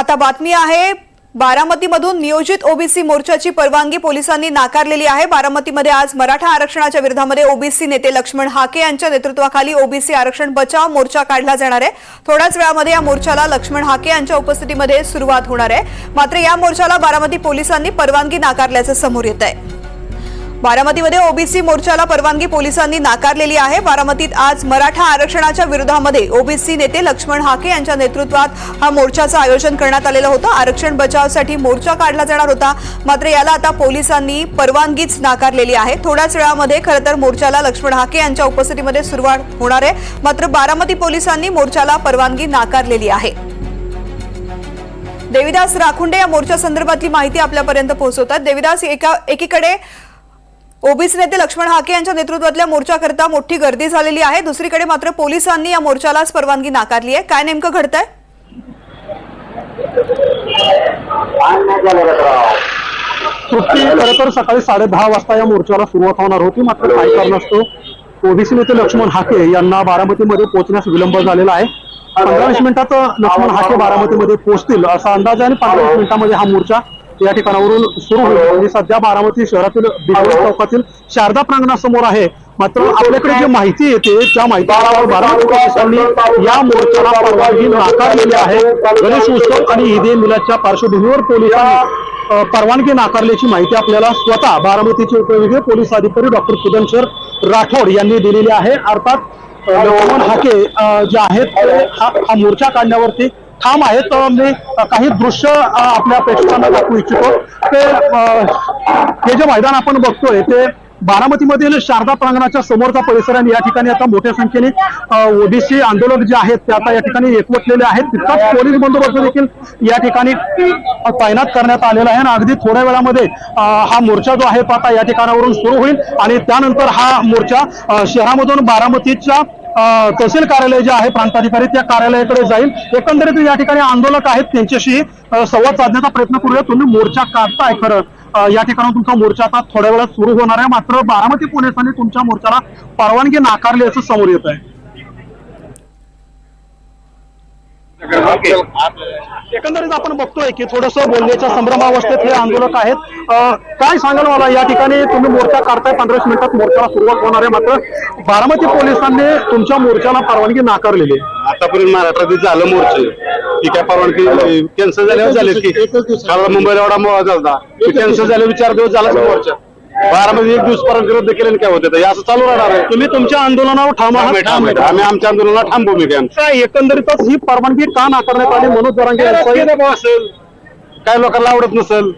आता बातमी आहे बारामतीमधून नियोजित ओबीसी मोर्चाची परवानगी पोलिसांनी नाकारलेली आहे. बारामतीमध्ये आज मराठा आरक्षणाच्या विरोधामध्ये ओबीसी नेते लक्ष्मण हाके यांच्या नेतृत्वाखाली ओबीसी आरक्षण बचाव मोर्चा काढला जाणार आहे. थोड्याच वेळामध्ये या मोर्चाला लक्ष्मण हाके यांच्या उपस्थितीमध्ये सुरुवात होणार आहे. मात्र या मोर्चाला बारामती पोलिसांनी परवानगी नाकारल्याचं समोर येत आहे बारामतीमध्ये ओबीसी मोर्चाला परवानगी पोलिसांनी नाकारलेली आहे. बारामतीत आज मराठा आरक्षणाच्या विरोधामध्ये ओबीसी नेते लक्ष्मण हाके यांच्या नेतृत्वात हा मोर्चाचं आयोजन करण्यात आलेलं होतं. आरक्षण बचावासाठी मोर्चा काढला जाणार होता. मात्र याला आता पोलिसांनी परवानगीच नाकारलेली आहे. थोड्याच वेळामध्ये खरं तर मोर्चाला लक्ष्मण हाके यांच्या उपस्थितीमध्ये सुरुवात होणार आहे. मात्र बारामती पोलिसांनी मोर्चाला परवानगी नाकारलेली आहे. देविदास राखुंडे या मोर्चा संदर्भातली माहिती आपल्यापर्यंत पोहोचवतात. देविदास एका एकीकडे ओबीसी नेते लक्ष्मण हाके यांच्या नेतृत्वातल्या मोर्चाकरता मोठी गर्दी झालेली आहे. दुसरीकडे मात्र पोलिसांनी या मोर्चालाच परवानगी नाकारली आहे. काय नेमकं घडतंय? सुट्टी खरं तर सकाळी साडे दहा वाजता या मोर्चाला सुरुवात होणार होती. मात्र काही कारणास्तव ओबीसी नेते लक्ष्मण हाके यांना बारामतीमध्ये पोहोचण्यास विलंब झालेला आहे. पंधरा वीस मिनिटात लक्ष्मण हाके बारामतीमध्ये पोहोचतील असा अंदाज आहे आणि पंधरा वीस मिनिटांमध्ये हा मोर्चा या ठिकाणावरून सुरू होईल. आणि सध्या बारामती शहरातील बिजोरी चौकातील शारदा प्रांगणासमोर आहे. मात्र आपल्याकडे जी माहिती येते त्या माहितीनुसार बारामती पोलिसांनी या मोर्चाला परवानगी नाकारलेली आहे. गणेश उत्सव आणि ईद ए मिलादच्या पार्श्वभूमीवर पोलिसांनी परवानगी नाकारल्याची माहिती आपल्याला स्वतः बारामतीचे उपविभागीय पोलीस अधिकारी डॉक्टर सुदनशर राठोड यांनी दिलेली आहे. अर्थात लक्ष्मण हाके जे आहेत हा मोर्चा काढण्यावरती ठाम आहेत तर मी काही दृश्य आपल्या प्रेक्षकांना दाखवू इच्छितो. ते हे जे मैदान आपण बघतोय ते बारामतीमधील शारदा प्रांगणाच्या समोरचा परिसर आणि या ठिकाणी आता मोठ्या संख्येने ओबीसी आंदोलक जे आहेत ते आता या ठिकाणी एकवटलेले आहेत. तितकाच पोलीस बंदोबस्त देखील या ठिकाणी तैनात करण्यात आलेला आहे. आणि अगदी थोड्या वेळामध्ये हा मोर्चा जो आहे तो आता या ठिकाणावरून सुरू होईल. आणि त्यानंतर हा मोर्चा शहरामधून बारामतीच्या तहसील कार्यालय जे आहे प्रांताधिकारी त्या कार्यालयाकडे जाईल. एकंदरीत या ठिकाणी आंदोलक आहेत त्यांच्याशी संवाद साधण्याचा प्रयत्न करूया. तुम्ही मोर्चा काढताय खरं. या ठिकाणी तुमचा मोर्चा आता थोड्या वेळात सुरू होणार आहे. मात्र बारामती पोलिसांनी तुमच्या मोर्चाला परवानगी नाकारली असं समोर येत आहे. एकंदरीत आपण बघतोय की थोडस बोलण्याच्या संभ्रमावस्थेत हे आंदोलक आहेत. काय सांगाल मला? या ठिकाणी तुम्ही मोर्चा काढताय पंधरा मिनिटात मोर्चाला सुरुवात होणार आहे मात्र बारामती पोलिसांनी तुमच्या मोर्चाला परवानगी नाकारलेली आतापर्यंत महाराष्ट्रात झालं मोर्चे. ती काय परवानगी कॅन्सल झाल्यावर झाले की. मुंबईला एवढा मोळा झाला. कॅन्सल झाल्यावर चार दिवस झाला मोर्चा. बारामध्ये एक दिवस परवानगी रद्द केल्याने काय होते? हे असं चालू राहणार आहे. तुम्ही तुमच्या आंदोलनावर ठाम आहे. आम्ही आमच्या आंदोलनाला ठाम भूमिका आहे आमची. काय एकंदरीतच ही परवानगी का नाकारण्यात आली? मनोज जरांगे काय यांचा? राजकीय दबाव असेल. काय लोकांना आवडत नसेल?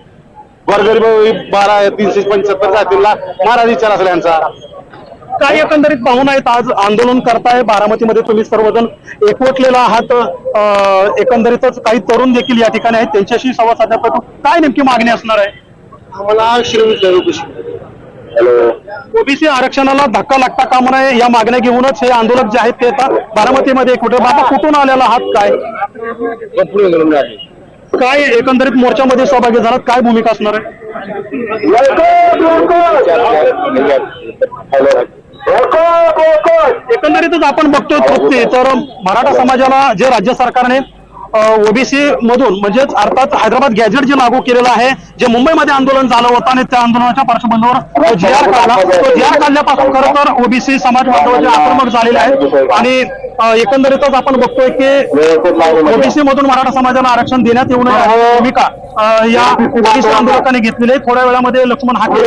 गोरगरीब बारा तीनशे पंच्याहत्तर जातीला महाराज विचार असेल यांचा. काय एकंदरीत पाहून आहेत? आज आंदोलन करताय बारामतीमध्ये तुम्ही सर्वजण एकवटलेला आहात. अं, एकंदरीतच काही तरुण देखील या ठिकाणी आहेत. त्यांच्याशी संवाद साधण्यात काय नेमकी मागणी असणार आहे? आम्हाला ओबीसी आरक्षणाला धक्का लागता कामा नये या मागण्या घेऊनच हे आंदोलक जे आहेत ते आता बारामतीमध्ये कुठे बाबा कुठून आलेला आहात? काय? काय एकंदरीत मोर्चामध्ये सहभागी झालात? काय भूमिका असणार आहे? एकंदरीतच आपण बघतोय तृप्ती. तर मराठा समाजाला जे राज्य सरकारने ओबीसी मधून म्हणजेच अर्थात हैदराबाद गॅजेट जे लागू केलेलं आहे जे मुंबईमध्ये आंदोलन झालं होतं आणि त्या आंदोलनाच्या पार्श्वभूमीवर तो जी आर काढला. तो जी आर काढल्यापासून खरं तर ओबीसी समाज बांधवाचे आक्रमक झालेले आहेत. आणि एकंदरीतच आपण बघतोय की ओबीसी मधून मराठा समाजाला आरक्षण देण्यात येऊ नये भूमिका या ओबीसी आंदोलकांनी घेतलेली आहे. थोड्या वेळामध्ये लक्ष्मण हाके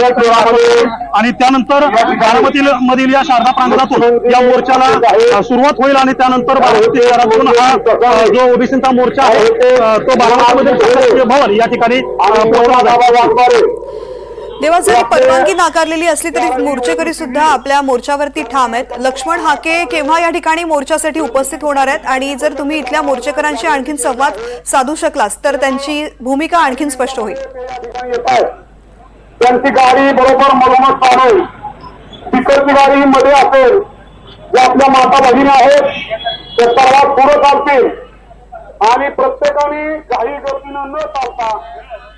आणि त्यानंतर बारामती मधील या शारदा प्रांगणातून या मोर्चाला सुरुवात होईल आणि त्यानंतर बारामती शहरातून हा जो ओबीसीचा मोर्चा आहे तो बारामतीमधील भवन या ठिकाणी तेव्हा जरी परवानगी नाकारलेली असली तरी मोर्चेकरी सुद्धा आपल्या मोर्चावरती ठाम आहेत. लक्ष्मण हाके केव्हा या ठिकाणी मोर्चासाठी उपस्थित होणार आहेत? आणि जर तुम्ही इथल्या मोर्चेकरांशी आणखीन संवाद साधू शकलास तर त्यांची भूमिका आणखीन स्पष्ट होईल. त्यांची गाडी बरोबर मधोमध चालू तिकडची गाडी मध्ये असेल. जे आपल्या माता भगिनी आहेत ते सर्वात पुढे चालतील. आणि प्रत्येकाने काही गर्दीनं न चालता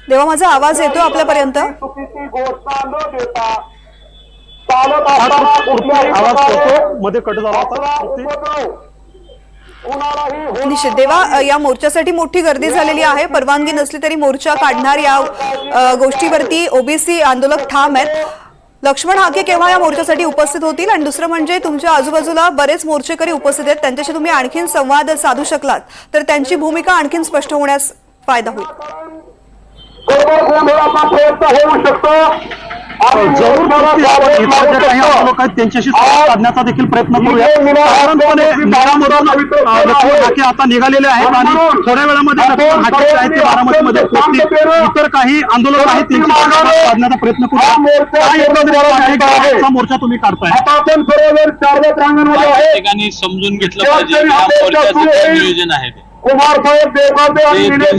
तेव्हा माझा आवाज येतो आपल्यापर्यंत? चुकीची घोषणा न देता चालत असताना तृप्ती कुठल्याही आवाज प्रकारे येतो मध्ये कट झाला आपला होता तृप्ती उपद्रव कुणालाही होणार निश्चित देवा या मोर्चासाठी मोठी गर्दी झालेली आहे. परवानगी नसली तरी मोर्चा काढणार या अ, गोष्टीवरती ओबीसी आंदोलक ठाम आहेत. लक्ष्मण हाके केव्हा या मोर्चासाठी उपस्थित होतील? आणि दुसरं म्हणजे तुमच्या आजूबाजूला बरेच मोर्चेकरी उपस्थित आहेत. त्यांच्याशी तुम्ही आणखीन संवाद साधू शकलात. तर त्यांची भूमिका आणखीन स्पष्ट होण्यास फायदा होईल. त्यांच्याशी संवाद साधण्याचा देखील प्रयत्न करूया साधारणपणे निरामधून आता निघालेले आहेत आणि थोड्या वेळामध्ये हाके आहेत ते बारामतीमध्ये. पोहोचतील इतर काही आंदोलक आहेत त्यांची साधण्याचा प्रयत्न करूया मोर्चा तुम्ही काढताय. आता आपण सर्वजण चारव्या प्रांगणामध्ये आहे. ठिकाणी समजून घेतलं पाहिजे हा नियोजन आहे. कुमार साहेब.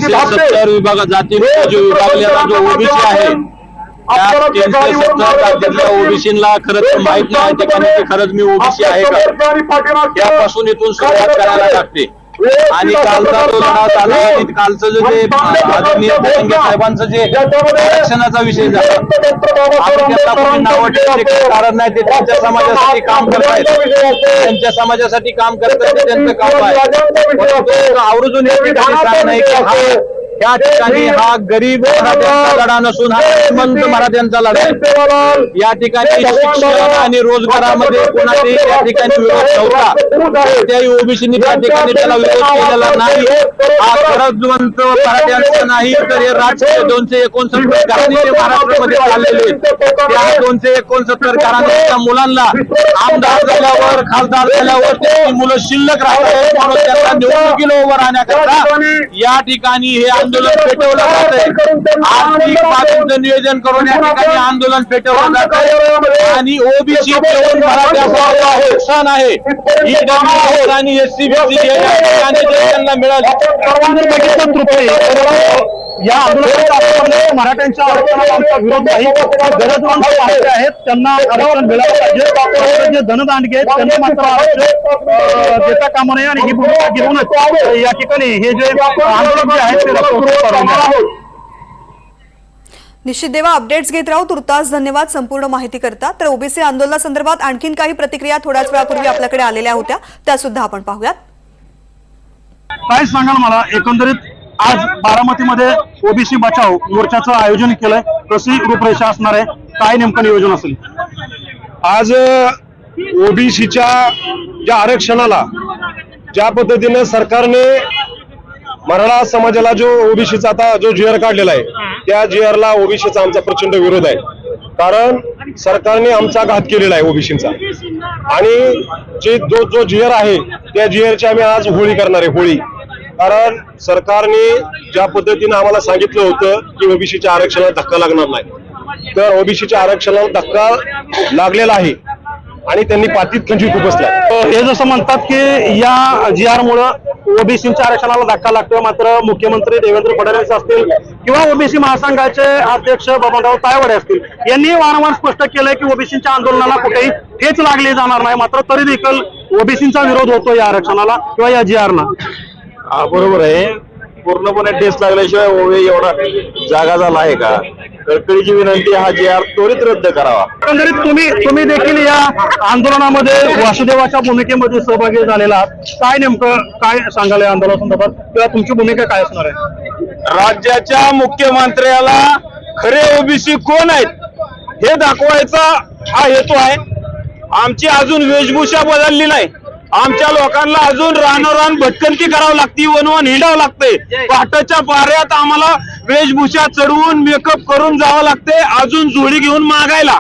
सत्तर विभागात जाती जो विभागलेला जो ओबीसी आहे ओबीसीला खरंच तर माहीत नाही ते खरंच मी ओबीसी आहे का? त्यापासून इथून सुरुवात करायला लागते. आणि कालचा जो लढा चालला आणि कालचं जे आदरणीय धनंजय साहेबांचं जे आरक्षणाचा विषय झाला. आम्ही त्यांना कोणी नावं ठेवायचे काही कारण नाही ते त्यांच्या समाजासाठी काम करतायत त्यांच्या समाजासाठी काम करतायत ते त्यांचं काम आहे. आवर्जून या ठिकाणी आहे की हा त्या ठिकाणी हा गरीब मराठ्यांचा लढा नसून हा श्रीमंत मराठ्यांचा लढा आहे. या ठिकाणी शिक्षण आणि रोजगारामध्ये कोणाची या ठिकाणी विरोध नव्हता. त्याही ओबीसीनी त्या ठिकाणी त्याला विरोध केलेला नाही. हा गरजवंत मराठ्यांचा नाही तर हे राजकीय दोनशे एकोणसत्तर घराणे ते महाराष्ट्रामध्ये चाललेले आहेत. त्या दोनशे एकोणसत्तर घराण्याच्या मुलांना आमदार झाल्यावर खासदार झाल्यावर त्यांची मुलं शिल्लक राहतात म्हणून त्यांना निवडणुकीला उभं राहण्याकरता या ठिकाणी हे आंदोलन पेटवलं जात आहे आर्थिक बाबींचं नियोजन करून या ठिकाणी आंदोलन पेटवलं जात आहे आणि ओबीसी नुकसान आहे. आणि एससीबीसी त्यांना मिळाले. या आंदोलनाचा आपण मराठ्यांच्या आरक्षणाला आमचा विरोध नाही. गरजवंत मराठे आहेत त्यांना आरक्षण मिळालं पाहिजे. जे धनदांडगे आहेत त्यांना मात्र आरक्षण देता कामा नये आणि ही भूमिका घेऊनच या ठिकाणी हे जे आंदोलक जे आहेत ते रस्त्यावर. निश्चित देवा अपडेट्स घेत राहू. तुर्तास धन्यवाद संपूर्ण माहिती करता. तर ओबीसी आंदोलनासंदर्भात आणखीन काही प्रतिक्रिया थोड्याच वेळापूर्वी आपल्याकडे आलेल्या होत्या. त्या सुद्धा आपण पाहूयात. काय सांगाल मला? एकंदरीत आज बारामतीमध्ये ओबीसी बचाव मोर्चाचं आयोजन केलंय. कशी रूपरेषा असणार आहे. काय नेमकं नियोजन असेल? आज ओबीसीच्या ज्या आरक्षणाला ज्या पद्धतीने सरकारने मराठा समाजाला जो ओबीसीचा आता जो जी आर काढलेला आहे त्या जी ला ओबीसीचा आमचा प्रचंड विरोध आहे. कारण सरकारने आमचा घात केलेला आहे ओबीसीचा. आणि जे जो जो जी आर आहे त्या जी ची आम्ही आज होळी करणार आहे होळी. कारण सरकारने ज्या पद्धतीने आम्हाला सांगितलं होतं की ओबीसीच्या आरक्षणाला धक्का लागणार नाही तर ओबीसीच्या आरक्षणाला धक्का लागलेला आहे आणि त्यांनी पाठीत खंजीर उपसला हे जसं म्हणतात की या जी आर मुळे ओबीसीच्या आरक्षणाला धक्का लागतोय मात्र मुख्यमंत्री देवेंद्र फडणवीस असतील किंवा ओबीसी महासंघाचे अध्यक्ष बबनराव तायवडे असतील यांनी वारंवार स्पष्ट केलंय की ओबीसीच्या आंदोलनाला कुठेही ठेच लागली जाणार नाही मात्र तरी देखील ओबीसीचा विरोध होतो या आरक्षणाला किंवा या जी आरला हा बरोबर आहे. पूर्णपणे टेस्ट लागल्याशिवाय ओवे एवढा जागा झाला आहे का? कळकळीची विनंती हा जी आर त्वरित रद्द करावा. एकंदरीत तुम्ही तुम्ही देखील या आंदोलनामध्ये वासुदेवाच्या भूमिकेमध्ये सहभागी झालेला आहात. काय नेमकं काय सांगाल या आंदोलनासंदर्भात किंवा तुमची भूमिका काय असणार आहे? राज्याच्या मुख्यमंत्र्याला खरे ओबीसी कोण आहेत हे दाखवायचा हा हेतू आहे. आमची अजून वेशभूषा बदलली नाही. आमच्या लोकांना अजून रानोरान भटकंती करावं लागते वनवन हिंडावं लागते पहाटाच्या पाऱ्यात आम्हाला वेशभूषा चढवून मेकअप करून जावं लागते अजून जोडी घेऊन मागायला.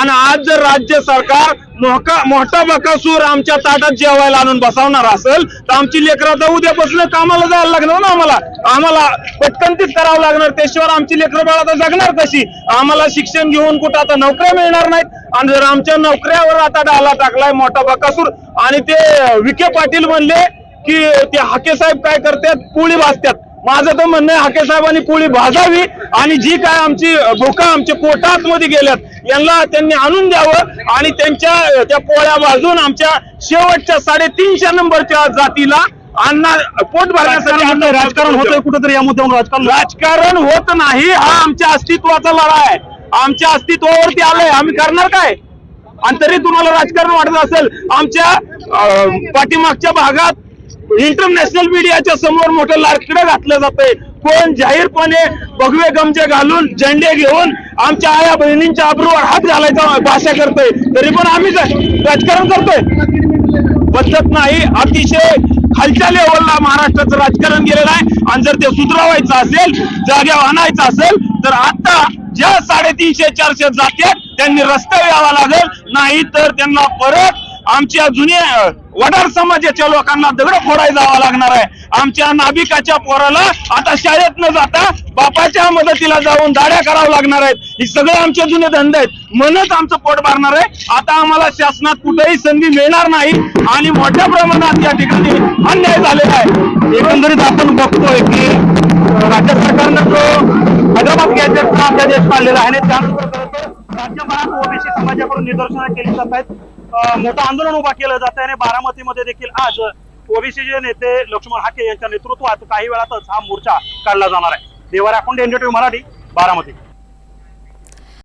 आणि आज जर राज्य सरकार मोका मोठा बकासूर आमच्या ताटात जेवायला आणून बसवणार असेल तर आमची लेकरं आता उद्यापासून कामाला जायला लागणार ना आम्हाला. आम्हाला पटकनतीच करावं लागणार त्याशिवाय आमची लेकरं बाळ आता जगणार कशी? आम्हाला शिक्षण घेऊन कुठं आता नोकऱ्या मिळणार नाहीत. आणि जर आमच्या नोकऱ्यावर आता डाला टाकलाय मोठा बकासूर आणि ते विखे पाटील म्हणले की ते हाके साहेब काय करतात? पोळी भाजतात. माझं तर म्हणणं आहे हाके साहेबांनी पोळी भाजावी आणि जी काय आमची भूका आमच्या पोटात मध्ये गेल्यात यांना त्यांनी आणून द्यावं आणि त्यांच्या त्या पोळ्या भाजून आमच्या शेवटच्या साडेतीनशे नंबरच्या जातीला अन्न पोट भरण्यासाठी अन्न राजकारण होतंय कुठेतरी या मुद्द्यावर राजकारण? राजकारण होत नाही हा आमच्या अस्तित्वाचा लढा आहे. आमच्या अस्तित्वावरती आलंय आम्ही करणार काय? आणि तरी तुम्हाला राजकारण वाटत असेल आमच्या पाठीमागच्या भागात इंटरनॅशनल मीडियाच्या समोर मोठं लाकडं घातलं जातंय. कोण जाहीरपणे भगवे गमजे घालून झेंडे घेऊन आमच्या आया बहिणींच्या आबरूवर हात घालायचा भाषा करतोय. तरी पण आम्ही राजकारण करतोय. पद्धत नाही. अतिशय खालच्या लेवलला महाराष्ट्राचं राजकारण गेलेलं आहे. आणि जर ते सुधरवायचं असेल जाग्या आणायचं असेल तर आता ज्या साडेतीनशे चारशे जात्यात त्यांनी रस्ता यावा लागेल. नाही तर त्यांना परत आमच्या जुन्या वडार समाजाच्या लोकांना दगड फोडाय जावा लागणार आहे. आमच्या नाभिकाच्या पोराला आता शाळेत न जाता बापाच्या मदतीला जाऊन दाड्या करावं लागणार आहेत. हे सगळे आमचे जुने धंदे आहेत. म्हणूनच आमचं पोट भरणार आहे. आता आम्हाला शासनात कुठेही संधी मिळणार नाही आणि मोठ्या प्रमाणात या ठिकाणी अन्याय झालेला आहे. एकंदरीत आपण बघतोय की राज्य सरकारनं जो हैदराबाद गॅजेट अध्यादेश काढलेला आहे आणि राज्यभरात ओबीसी समाजाकडून निदर्शनं केली जात आहेत. मोठं आंदोलन उभा केलं जात आहे आणि बारामतीमध्ये देखील आज ओबीसीचे नेते लक्ष्मण हाके यांच्या नेतृत्वात काही वेळातच हा मोर्चा काढला जाणार आहे. देवारा अकोंड एनडीटीव्ही मराठी बारामती.